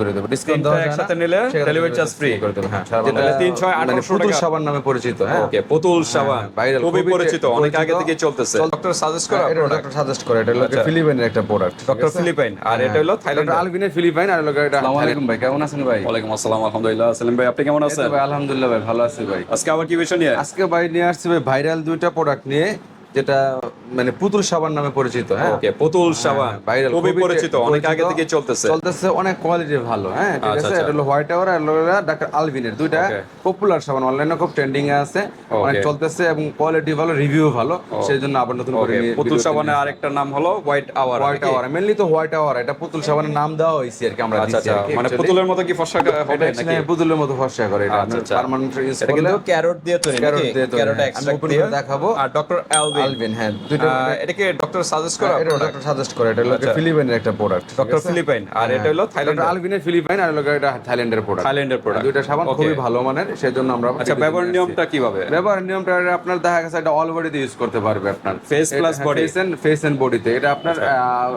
করে দেবো। ডিসকাউন্ট দেওয়া একসাথে নিলে delivery charge free। করে দেবো হ্যাঁ। যেটা বাংলাদেশ। 300, মানে 1800 পুতুল সাবান নামে পরিচিত হ্যাঁ। ওকে পুতুল সাবান। viral, খুবই পরিচিত অনেক আগে থেকে চলতেছে। ডক্টর সাজেস্ট করা এটা ডক্টর সাজেস্ট করে এটা হলো আচ্ছা। ফিলিপাইনের একটা প্রোডাক্ট ডক্টর ফিলিপাইন আর এটা হলো থাইল্যান্ড আলভিনের ফিলিপাইন আর এটা আসসালামু আলাইকুম ভাই কেমন আছেন ভাই? ওয়ালাইকুম আসসালাম আলহামদুলিল্লাহ। সেলিম ভাই আপনি কেমন আছেন ভাই আলহামদুলিল্লাহ ভাই ভালো আছি ভাই। আজকে আবার কি বিষয় নিয়ে? আজকে ভাই নিয়ে আসছি ভাই ভাইরাল দুইটা প্রোডাক্ট নিয়ে। যেটা মানে পুতুল সাবান নামে পরিচিত হ্যাঁ? ওকে পুতুল সাবান। viral, খুবই পরিচিত অনেক আগে থেকে চলতেছে। চলতেছে অনেক কোয়ালিটি ভালো হ্যাঁ? ঠিক আচ্ছা, আছে? আচ্ছা। এটা হলো হোয়াইট আওয়ার আর হলো ডাক্তার আলভিনের দুইটা পপুলার সাবান অনলাইনে খুব ট্রেন্ডিং এ আছে অনেক চলতেছে এবং কোয়ালিটি ভালো রিভিউ ভালো সেই জন্য আবার নতুন করে পুতুল সাবানের আরেকটা নাম হলো white hour white hour mainly তো হোয়াইট আওয়ার এটা পুতুল সাবানের নাম দেওয়া হয়েছে আর কি আমরা আচ্ছা দিচ্ছি মানে পুতুলের মতো কি ফর্সা হবে নাকি? পুতুলের মতো ফর্সা করে এটা। পার্মানেন্ট ইউজ করলে ক্যারট দিয়ে তৈরি নাকি? দিয়ে তৈরি, ক্যারট হ্যাঁ। আমি এক্সট্রাক্ট দিয়ে দেখাবো। আর ডক্টর আলভিন হ্যাঁ। দুইটা এটা কি ডক্টর সাজেস্ট করা? এটা ডক্টর সাজেস্ট করে। এটা হলো ফিলিপাইনের একটা প্রোডাক্ট ডক্টর ফিলিপাইন আর এটা হলো থাইল্যান্ড ফিলিপাইন আর হলো এটা থাইল্যান্ডের প্রোডাক্ট থাইল্যান্ডের প্রোডাক্ট দুইটা সাবান খুবই ভালো মানের সেজন্য আমরা আচ্ছা ব্যবহার নিয়মটা কীভাবে? ব্যবহার নিয়মটা আপনার দেখা গেছে এটা অল বডিতে ইউজ করতে পারবে আপনার। Face plus body? Face and face and বডিতে এটা আপনার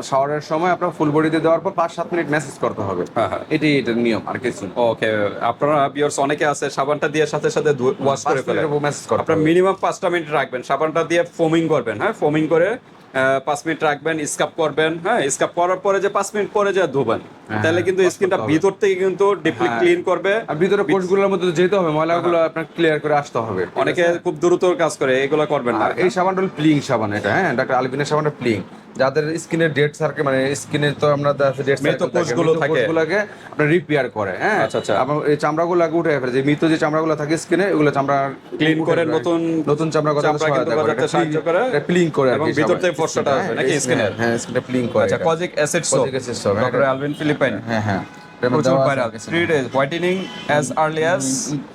শাওয়ারের সময় আপনার ফুল বডিতে দেওয়ার পর পাঁচ সাত মিনিট মেসেজ করতে হবে। হ্যাঁ, হ্যাঁ। এটাই এটার নিয়ম আর কিছু ওকে আপনারা ভিউয়ার্স অনেকে আছে সাবানটা দিয়ে সাথে সাথে ওয়াশ করে ফেলে আপনার মিনিমাম পাঁচটা মিনিট রাখবেন। সাবানটা দিয়ে ফোমিং করবেন হ্যাঁ? ফোমিং করে পাঁচ মিনিট রাখবেন স্কাপ করবেন হ্যাঁ? স্কাপ করার পরে যে পাঁচ মিনিট পরে যে ধোবেন তাহলে কিন্তু স্কিনটা ভিতর থেকে কিন্তু ডিপলি ক্লিন করবে। আর ভিতরে কোষগুলোর মধ্যে যেতে হবে ময়লাগুলো আপনার ক্লিয়ার করে আসতে হবে অনেকে খুব দ্রুত কাজ করে এগুলো করবেন না। এই সাবানটা হল প্লিং সাবান এটা হ্যাঁ? ডাক্তার আলবিনের সাবানটা প্লিং যাদের স্কিনের ডেড সার্কেল মানে স্কিনের তো আমরা ডেড মৃত কোষগুলো থাকে। কোষগুলোকে আপনার রিপেয়ার করে হ্যাঁ? আচ্ছা, আচ্ছা। আপনার এই চামড়াগুলোকে উঠে ফেলে যে মৃত যে চামড়াগুলো থাকে স্কিনে এগুলো চামড়া ক্লিন করে নতুন নতুন চামড়া করে সাহায্য করে। প্লিং করে আর এবং কি ভিতর। থেকে ফর্সাটা আসবে নাকি হ্যাঁ, স্কিনের? হ্যাঁ স্কিনটা প্লিং করে। আচ্ছা কজিক অ্যাসিড সোপ হ্যাঁ, ডক্টর আলভিন ফিলিপাইন হ্যাঁ হ্যাঁ। প্রচুর viral three days whitening as early as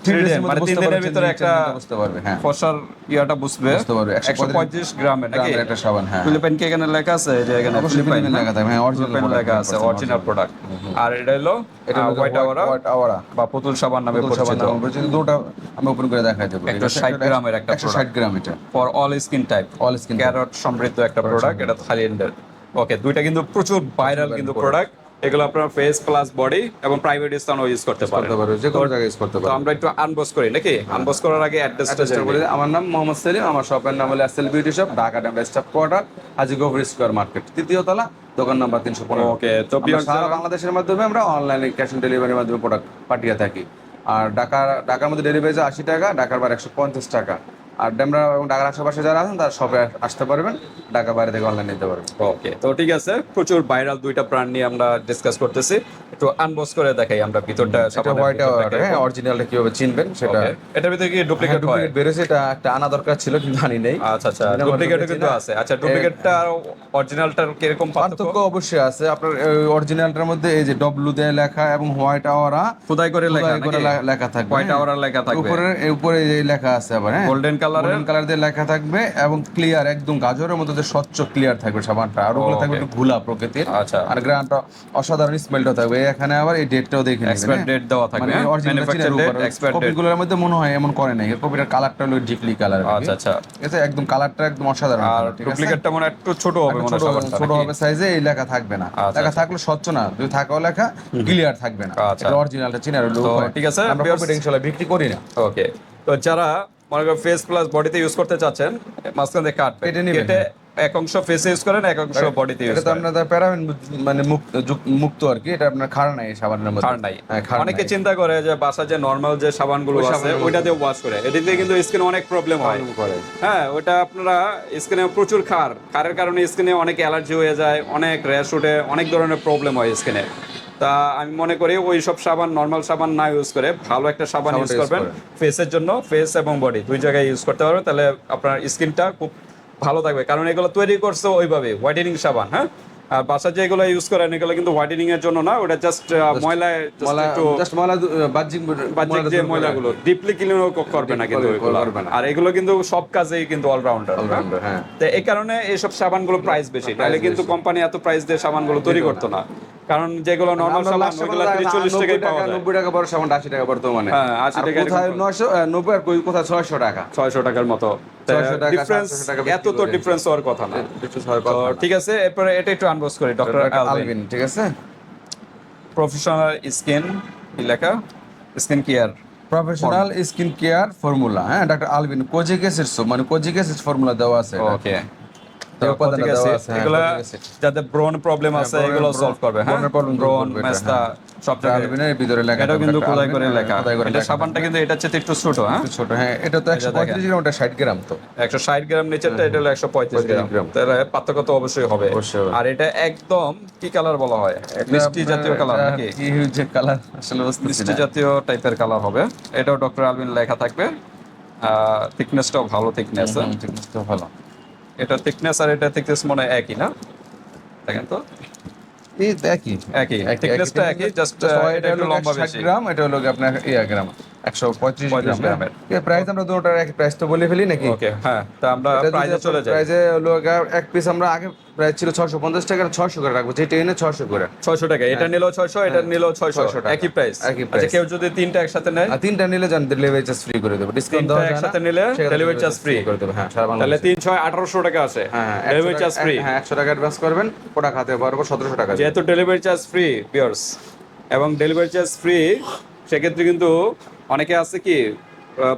three Three days day এর মধ্যে মানে তিন দিনের ভিতরে একটা বুঝতে পারবে, হ্যাঁ। ফসার ইয়াটা বুঝবে। বুঝতে পারবে, একশো পঁয়ত্রিশ গ্রামে নাকি? গ্রামের একটা সাবান, হ্যাঁ। ফিলিপাইন কি এখানে লেখা আছে যে এখানে ফিলিপাইন ফিলিপাইন লেখা থাকবে, হ্যাঁ, original লেখা আছে অরিজিনাল প্রোডাক্ট আর এটা হলো এটা হোয়াইট আওয়ারা হোয়াইট আওয়ারা বা পুতুল সাবান নামে পুতুল সাবান পরিচিত। নামে পরিচিত দুটো আমি ওপেন করে দেখাই দেবো। গ্রামের একটা একশো ষাট গ্রাম এটা। For all skin type skin type. Carrot সমৃদ্ধ একটা প্রোডাক্ট এটা থাইল্যান্ডের ওকে দুইটা কিন্তু প্রচুর ভাইরাল কিন্তু প্রোডাক্ট এগুলো আপনার ফেস প্লাস বডি এবং প্রাইভেট স্থানও ইউজ করতে পারেন যে কোনো জায়গায় use করতে তো আমরা একটু আনবক্স করি নাকি? আনবক্স করার আগে অ্যাড্রেসটা করে আমার নাম মোহাম্মদ সেলিম আমার শপের নাম হলো SL beauty shop Dhaka dam staff quarter Haji Gafar square market তৃতীয় তলা দোকান নাম্বার তিনশো পনেরো। ওকে তো সারা বাংলাদেশের মাধ্যমে আমরা অনলাইনে ক্যাশ অন ডেলিভারির মাধ্যমে প্রোডাক্ট পাঠিয়ে থাকি। আর ঢাকা ঢাকার মধ্যে ডেলিভারি আশি টাকা ঢাকার বাইরে একশো পঞ্চাশ টাকা। আর ডেমরা এবং ঢাকার আশেপাশে যারা আছেন তারা শপে আসতে পারবেন। ঢাকা বাইরে থেকে অনলাইন নিতে পারবেন। ওকে তো ঠিক আছে প্রচুর ভাইরাল দুইটা ব্র্যান্ড নিয়ে আমরা ডিসকাস করতেছি। একটু আনবক্স করে দেখাই আমরা ভিতরটা সাবানের হোয়াইট হ্যাঁ অরিজিনালটা কীভাবে চিনবেন সেটা। এটার ভিতরে কি ডুপ্লিকেট হয় ডুপ্লিকেট বেরোছে এটা একটা আনা দরকার ছিল কিন্তু আনি নেই। আচ্ছা আচ্ছা ঢুকেছে কিন্তু আছে। আচ্ছা ডুপ্লিকেটটা আর অরিজিনালটার কীরকম পার্থক্য? অবশ্যই আছে। আপনার অরিজিনালটার মধ্যে এই যে ডব্লু দিয়ে লেখা এবং হোয়াইট আওয়ারা খোদাই করে লেখা লেখা থাকবে হোয়াইট হ্যাঁ। আওয়ার লেখা থাকবে। উপরে উপরে এই লেখা আছে আবার হ্যাঁ। গোল্ডেন কালারের গোল্ডেন কালার দিয়ে লেখা থাকবে এবং ক্লিয়ার একদম গাজরের মতো যে স্বচ্ছ ক্লিয়ার থাকবে সাবানটা। আর ওগুলো থাকবে একটু ঘোলা প্রকৃতির। আচ্ছা। আর গ্রানটা অসাধারণ স্মেলটা থাকবে। এখানে আবার এই ডেটটাও দেখে এক্সপায়ার হ্যাঁ। ডেট দেওয়া থাকবে মানে ম্যানুফ্যাকচার ডেট এক্সপায়ার ডেট কপিগুলোর মধ্যে মনে হয় এমন করে নাই। কপিটার কালারটা হলো ডিপলি কালার আচ্ছা আচ্ছা। আছে একদম কালারটা একদম অসাধারণ আর ডুপ্লিকেটটা মনে একটু ছোট হবে মনে হয় ছোট? হবে সাইজে এই লেখা থাকবে না। আচ্ছা, লেখা থাকলে স্বচ্ছ না যদি থাকাও লেখা ক্লিয়ার থাকবে না। আচ্ছা। এটা অরিজিনালটা চিনার লোক ঠিক আছে, আমরা ইনশাআল্লাহ বিক্রি করি না। ওকে তো যারা মনে করেন ফেস প্লাস বডিতে ইউজ করতে চাচ্ছেন মাঝখানে কাটবে কেটে কেটে এক অংশ ফেসে ইউজ করেন এক অংশ বডিতে ইউজ এটা তো করেন। আপনার প্যারাবেন মানে মুক্ত মুক্ত আর কি এটা আপনার খার নাই সাবানের মধ্যে। খার নাই। হ্যাঁ, অনেকে চিন্তা করে যে বাসা যে নর্মাল যে সাবানগুলো আছে ওইটা দিয়ে ওয়াশ করে। এদিক দিয়ে কিন্তু স্কিনে অনেক প্রবলেম হয়। হ্যাঁ ওটা আপনারা স্কিনে প্রচুর খার খারের কারণে স্কিনে অনেক অ্যালার্জি হয়ে যায় অনেক র্যাশ উঠে অনেক ধরনের প্রবলেম হয় স্কিনে তা আমি মনে করি ওই সব সাবান নর্মাল সাবান না ইউজ করে ভালো একটা সাবান ইউজ করবেন। ফেসের জন্য ফেস এবং বডি দুই জায়গায় ইউজ করতে পারবেন। তাহলে আপনার স্কিনটা খুব ভালো থাকবে। কারণ এগুলো তৈরি করছে ওইভাবে হোয়াইটেনিং সাবান হ্যাঁ? আর বাসা যেগুলো ইউজ করেন এগুলো কিন্তু হোয়াইটেনিং এর জন্য না ওটা জাস্ট ময়লায় ময়লা জাস্ট ময়লা বাহ্যিক বাহ্যিক যে ময়লাগুলো ডিপলি ক্লিনও করবে না কিন্তু। আর এগুলো কিন্তু সব কাজেই কিন্তু অলরাউন্ডার হ্যাঁ। তো এই কারণে এইসব সাবানগুলো প্রাইস বেশি। তাহলে কিন্তু কোম্পানি এত প্রাইস দিয়ে সাবানগুলো তৈরি করতো না। কারণ যেগুলো নর্মাল সাবান চল্লিশ 90 টাকায় পাওয়া যায়। 90 টাকা বড় সাবান 80 টাকা বর্তমানে হ্যাঁ, 80 টাকা কোথায় এরকম। 900 90 আর কই- কোথায় 600 টাকা? ছয়শো টাকার মতো। 600 টাকা, ডিফারেন্স 700 টাকা বিক্রি এত তো ডিফারেন্স হওয়ার কথা না। ছয় তো কথা ঠিক আছে এরপরে এটা একটু আনবক্স করি ডক্টর আলভিন ঠিক আছে? প্রফেশনাল স্কিন কি লেখা? Skin care professional skin care formula হ্যাঁ ডাক্তার আলবিন কোজিক অ্যাসিড মানে কোজিক অ্যাসিড ফর্মুলা দেওয়া আছে ওকে যাদের ব্রন প্রবলেম আছে এগুলো সলভ করবে হ্যাঁ? ব্রনের problem solve ব্রন করবে এটা, মেস্তা সব জায়গায়। ভিতরে লেখা এটাও কিন্তু খোদাই করে হ্যাঁ, লেখা। এটা সাবানটা কিন্তু এটা হচ্ছে একটু ছোট হ্যাঁ? ছোট হ্যাঁ এটা তো একশো পঁয়ত্রিশ গ্রাম ওটা ষাট গ্রাম তো। একশো ষাট গ্রাম নিচেরটা এটা হলো একশো পঁয়ত্রিশ গ্রাম। গ্রাম। তাহলে পার্থক্য তো অবশ্যই হবে। আর এটা একদম কি কালার বলা হয়? মিষ্টি জাতীয় কালার নাকি? কি যে কালার আসলে মিষ্টি জাতীয় টাইপের কালার হবে। এটাও ডক্টর আলবিন লেখা থাকবে। থিকনেসটাও ভালো থিকনেস thickness ভালো। এটা থিকনেস আর এটা থিকনেস মনে হয় একই না? দেখেন তো। এই একই। একই থিকনেসটা একই জাস্ট এটা হলো লম্বা বেশি। গ্রাম এটা হলো আপনার ইয়া গ্রাম। একশো পঁয়ত্রিশ 35 গ্রাম গ্রামের। প্রাইস আমরা দুটোটার এক প্রাইস তো বলে ফেলি নাকি? ওকে হ্যাঁ তা আমরা প্রাইজে চলে যাই। প্রাইজে হলো এক পিস আমরা আগে প্রাইস ছিল ছশো পঞ্চাশ টাকা ছশো করে রাখব যেটা এনে ছশো করে। ছয়শো টাকা এটা নিলেও ছয়শো এটা নিলেও ছয়শো 600 টাকা। একই প্রাইস একই আচ্ছা কেউ যদি তিনটা একসাথে নেয়? তিনটা নিলে জান ডেলিভারি চার্জ ফ্রি করে দেবো ডিসকাউন্ট দেওয়া একসাথে নিলে delivery charge free। করে দেবো হ্যাঁ তাহলে তিন ছয় আঠারোশো টাকা আছে। হ্যাঁ হ্যাঁ, ডেলিভারি চার্জ ফ্রি হ্যাঁ একশো টাকা অ্যাডভান্স করবেন ওটা খাতে পারব সতেরোশো টাকা। যেহেতু ডেলিভারি চার্জ ফ্রি পিওর্স এবং ডেলিভারি চার্জ ফ্রি সেক্ষেত্রে কিন্তু অনেকে আছে কি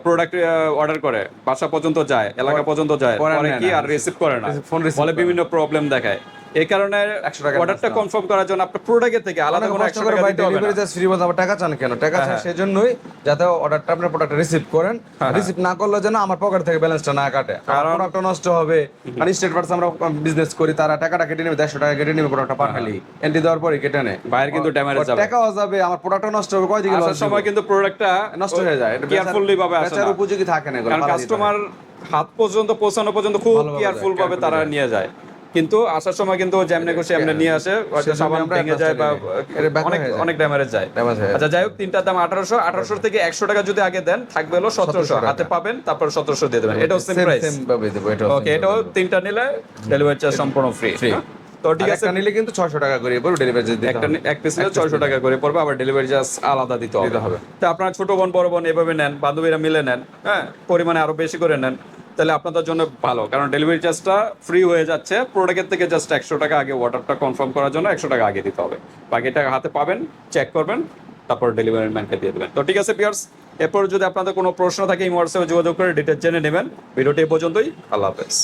প্রোডাক্ট অর্ডার করে বাসা পর্যন্ত যায় এলাকা পর্যন্ত যায় পরে কি আর রিসিভ করে না। ফোন বলে বিভিন্ন প্রবলেম দেখায়। এই কারণে 100 টাকা অর্ডারটা কনফার্ম করার জন্য আপনার প্রোডাক্টের থেকে আলাদা কোনো একশো টাকা দিতে হবে ডেলিভারি চার্জ ফ্রি বলতে টাকা চান কেন? টাকা চান হ্যাঁ। সেজন্যই যাতে অর্ডারটা আপনার প্রোডাক্ট রিসিভ করেন হ্যাঁ। রিসিভ না করলে যেন আমার পকেট থেকে ব্যালেন্সটা না কাটে। কারণ প্রোডাক্টটা নষ্ট হবে। মানে স্টেট পার্টস আমরা বিজনেস করি তারা টাকাটা কেটে নেবে দেড়শো টাকা কেটে নেবে প্রোডাক্টটা পাঠালি। এন্ট্রি দেওয়ার পরে কেটে নেয় বাইরে কিন্তু ড্যামেজ যাবে। টাকাও যাবে আমার প্রোডাক্টটা নষ্ট হবে কয় দিকে আসার সময় কিন্তু প্রোডাক্টটা নষ্ট হয়ে যায়। কেয়ারফুলি ভাবে আসে না। উপযোগী থাকে না কারণ কাস্টমার হাত পর্যন্ত পৌঁছানো পর্যন্ত খুব কেয়ারফুল ভাবে তারা নিয়ে যায়। কিন্তু আসার সময় কিন্তু যেমনে খুশি এমনি নিয়ে আসে হয়তো সাবান ভেঙে যায় বা অনেক অনেক ড্যামেজ যায়। হয়ে। আচ্ছা যাই হোক তিনটার দাম আঠারোশো আঠারোশো থেকে একশো টাকা যদি আগে দেন থাকবে হলো সতেরোশো। হাতে পাবেন তারপর সতেরোশো দিয়ে দেবেন। এটাও সেম প্রাইস ওকে এটাও তিনটা নিলে ডেলিভারি চার্জ সম্পূর্ণ ফ্রি Free। তো ঠিক আছে। নিলে কিন্তু ছয়শো টাকা করে পড়বে ডেলিভারি চার্জ দিতে একটা হবে। এক পিস নিলে ছয়শো টাকা করে পড়বে আবার ডেলিভারি চার্জ আলাদা দিতে হবে। দিতে হবে। তো আপনার ছোট বোন বড় বোন এভাবে নেন বান্ধবীরা মিলে নেন হ্যাঁ? পরিমাণে আরও বেশি করে নেন। তাহলে আপনাদের জন্য ভালো, কারণ ডেলিভারি চার্জটা ফ্রি হয়ে যাচ্ছে। প্রোডাক্টের থেকে জাস্ট একশো টাকা আগে অর্ডারটা কনফার্ম করার জন্য একশো টাকা আগে দিতে হবে। বাকি টাকা হাতে পাবেন চেক করবেন, তারপর ডেলিভারি ম্যানকে দিয়ে দেবেন। তো ঠিক আছে পিয়ার্স এরপর যদি আপনাদের কোনো প্রশ্ন থাকে এই হোয়াটসঅ্যাপে যোগাযোগ করে ডিটেল জেনে নেবেন। ভিডিওটি এ পর্যন্তই, আল্লাহ হাফেজ।